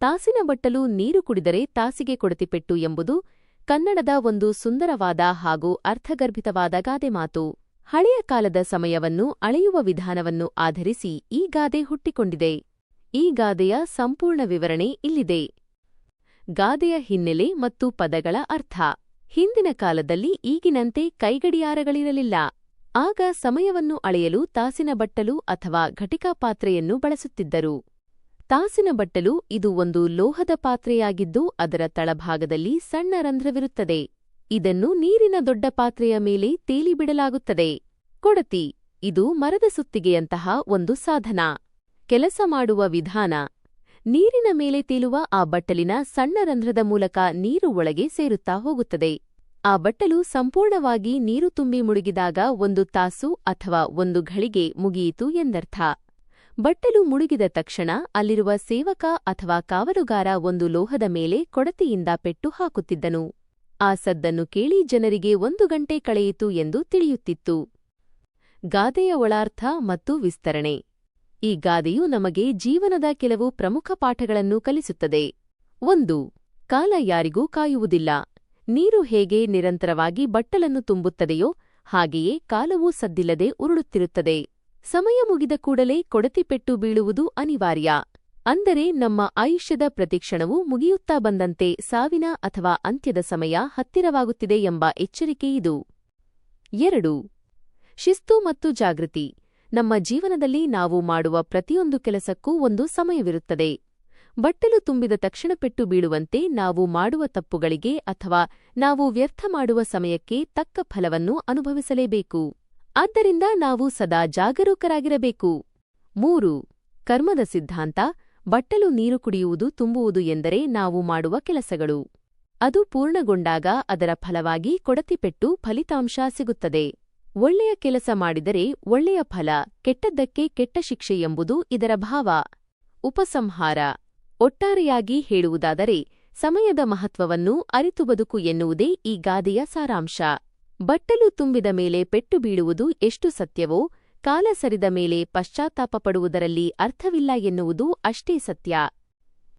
ತಾಸಿನ ಬಟ್ಟಲು ನೀರು ಕುಡಿದರೆ ತಾಸಿಗೆ ಕೊಡತಿಪೆಟ್ಟು ಎಂಬುದು ಕನ್ನಡದ ಒಂದು ಸುಂದರವಾದ ಹಾಗೂ ಅರ್ಥಗರ್ಭಿತವಾದ ಗಾದೆ ಮಾತು. ಹಳೆಯ ಕಾಲದ ಸಮಯವನ್ನು ಅಳೆಯುವ ವಿಧಾನವನ್ನು ಆಧರಿಸಿ ಈ ಗಾದೆ ಹುಟ್ಟಿಕೊಂಡಿದೆ. ಈ ಗಾದೆಯ ಸಂಪೂರ್ಣ ವಿವರಣೆ ಇಲ್ಲಿದೆ. ಗಾದೆಯ ಹಿನ್ನೆಲೆ ಮತ್ತು ಪದಗಳ ಅರ್ಥ. ಹಿಂದಿನ ಕಾಲದಲ್ಲಿ ಈಗಿನಂತೆ ಕೈಗಡಿಯಾರಗಳಿರಲಿಲ್ಲ. ಆಗ ಸಮಯವನ್ನು ಅಳೆಯಲು ತಾಸಿನ ಬಟ್ಟಲು ಅಥವಾ ಘಟಿಕಾ ಪಾತ್ರೆಯನ್ನು ಬಳಸುತ್ತಿದ್ದರು. ತಾಸಿನ ಬಟ್ಟಲು ಇದು ಒಂದು ಲೋಹದ ಪಾತ್ರೆಯಾಗಿದ್ದು ಅದರ ತಳಭಾಗದಲ್ಲಿ ಸಣ್ಣ ರಂಧ್ರವಿರುತ್ತದೆ. ಇದನ್ನು ನೀರಿನ ದೊಡ್ಡ ಪಾತ್ರೆಯ ಮೇಲೆ ತೇಲಿಬಿಡಲಾಗುತ್ತದೆ ಕೊಡತಿ, ಇದು ಮರದ ಸುತ್ತಿಗೆಯಂತಹ ಒಂದು ಸಾಧನ. ಕೆಲಸ ಮಾಡುವ ವಿಧಾನ, ನೀರಿನ ಮೇಲೆ ತೇಲುವ ಆ ಬಟ್ಟಲಿನ ಸಣ್ಣ ರಂಧ್ರದ ಮೂಲಕ ನೀರು ಒಳಗೆ ಸೇರುತ್ತಾ ಹೋಗುತ್ತದೆ. ಆ ಬಟ್ಟಲು ಸಂಪೂರ್ಣವಾಗಿ ನೀರು ತುಂಬಿ ಮುಳುಗಿದಾಗ ಒಂದು ತಾಸು ಅಥವಾ ಒಂದು ಘಳಿಗೆ ಮುಗಿಯಿತು ಎಂದರ್ಥ. ಬಟ್ಟಲು ಮುಳುಗಿದ ತಕ್ಷಣ ಅಲ್ಲಿರುವ ಸೇವಕ ಅಥವಾ ಕಾವಲುಗಾರ ಒಂದು ಲೋಹದ ಮೇಲೆ ಕೊಡತಿಯಿಂದ ಪೆಟ್ಟು ಹಾಕುತ್ತಿದ್ದನು. ಆ ಸದ್ದನ್ನು ಕೇಳಿ ಜನರಿಗೆ ಒಂದು ಗಂಟೆ ಕಳೆಯಿತು ಎಂದು ತಿಳಿಯುತ್ತಿತ್ತು. ಗಾದೆಯ ಒಳಾರ್ಥ ಮತ್ತು ವಿಸ್ತರಣೆ. ಈ ಗಾದೆಯು ನಮಗೆ ಜೀವನದ ಕೆಲವು ಪ್ರಮುಖ ಪಾಠಗಳನ್ನು ಕಲಿಸುತ್ತದೆ. ಒಂದು, ಕಾಲ ಯಾರಿಗೂ ಕಾಯುವುದಿಲ್ಲ. ನೀರು ಹೇಗೆ ನಿರಂತರವಾಗಿ ಬಟ್ಟಲನ್ನು ತುಂಬುತ್ತದೆಯೋ ಹಾಗೆಯೇ ಕಾಲವೂ ಸದ್ದಿಲ್ಲದೆ ಉರುಳುತ್ತಿರುತ್ತದೆ. ಸಮಯ ಮುಗಿದ ಕೂಡಲೇ ಕೊಡತಿ ಪೆಟ್ಟು ಬೀಳುವುದು ಅನಿವಾರ್ಯ. ಅಂದರೆ ನಮ್ಮ ಆಯುಷ್ಯದ ಪ್ರತಿಕ್ಷಣವು ಮುಗಿಯುತ್ತಾ ಬಂದಂತೆ ಸಾವಿನ ಅಥವಾ ಅಂತ್ಯದ ಸಮಯ ಹತ್ತಿರವಾಗುತ್ತಿದೆ ಎಂಬ ಎಚ್ಚರಿಕೆ ಇದು. ಎರಡು. ಶಿಸ್ತು ಮತ್ತು ಜಾಗೃತಿ. ನಮ್ಮ ಜೀವನದಲ್ಲಿ ನಾವು ಮಾಡುವ ಪ್ರತಿಯೊಂದು ಕೆಲಸಕ್ಕೂ ಒಂದು ಸಮಯವಿರುತ್ತದೆ. ಬಟ್ಟಲು ತುಂಬಿದ ತಕ್ಷಣ ಪೆಟ್ಟು ಬೀಳುವಂತೆ ನಾವು ಮಾಡುವ ತಪ್ಪುಗಳಿಗೆ ಅಥವಾ ನಾವು ವ್ಯರ್ಥ ಮಾಡುವ ಸಮಯಕ್ಕೆ ತಕ್ಕ ಫಲವನ್ನು ಅನುಭವಿಸಲೇಬೇಕು. ಆದ್ದರಿಂದ ನಾವು ಸದಾ ಜಾಗರೂಕರಾಗಿರಬೇಕು. ಮೂರು, ಕರ್ಮದ ಸಿದ್ಧಾಂತ, ಬಟ್ಟಲು ನೀರು ಕುಡಿಯುವುದು ತುಂಬುವುದು ಎಂದರೆ ನಾವು ಮಾಡುವ ಕೆಲಸಗಳು. ಅದು ಪೂರ್ಣಗೊಂಡಾಗ ಅದರ ಫಲವಾಗಿ ಕೊಡತಿಪೆಟ್ಟು ಫಲಿತಾಂಶ ಸಿಗುತ್ತದೆ. ಒಳ್ಳೆಯ ಕೆಲಸ ಮಾಡಿದರೆ ಒಳ್ಳೆಯ ಫಲ, ಕೆಟ್ಟದ್ದಕ್ಕೆ ಕೆಟ್ಟ ಶಿಕ್ಷೆ ಎಂಬುದು ಇದರ ಭಾವ. ಉಪಸಂಹಾರ, ಒಟ್ಟಾರೆಯಾಗಿ ಹೇಳುವುದಾದರೆ, ಸಮಯದ ಮಹತ್ವವನ್ನು ಅರಿತು ಬದುಕು ಎನ್ನುವುದೇ ಈ ಗಾದೆಯ ಸಾರಾಂಶ. ಬಟ್ಟಲು ತುಂಬಿದ ಮೇಲೆ ಪೆಟ್ಟು ಬೀಳುವುದು ಎಷ್ಟು ಸತ್ಯವೋ, ಕಾಲ ಸರಿದ ಮೇಲೆ ಪಶ್ಚಾತ್ತಾಪ ಪಡುವುದರಲ್ಲಿ ಅರ್ಥವಿಲ್ಲ ಎನ್ನುವುದು ಅಷ್ಟೇ ಸತ್ಯ.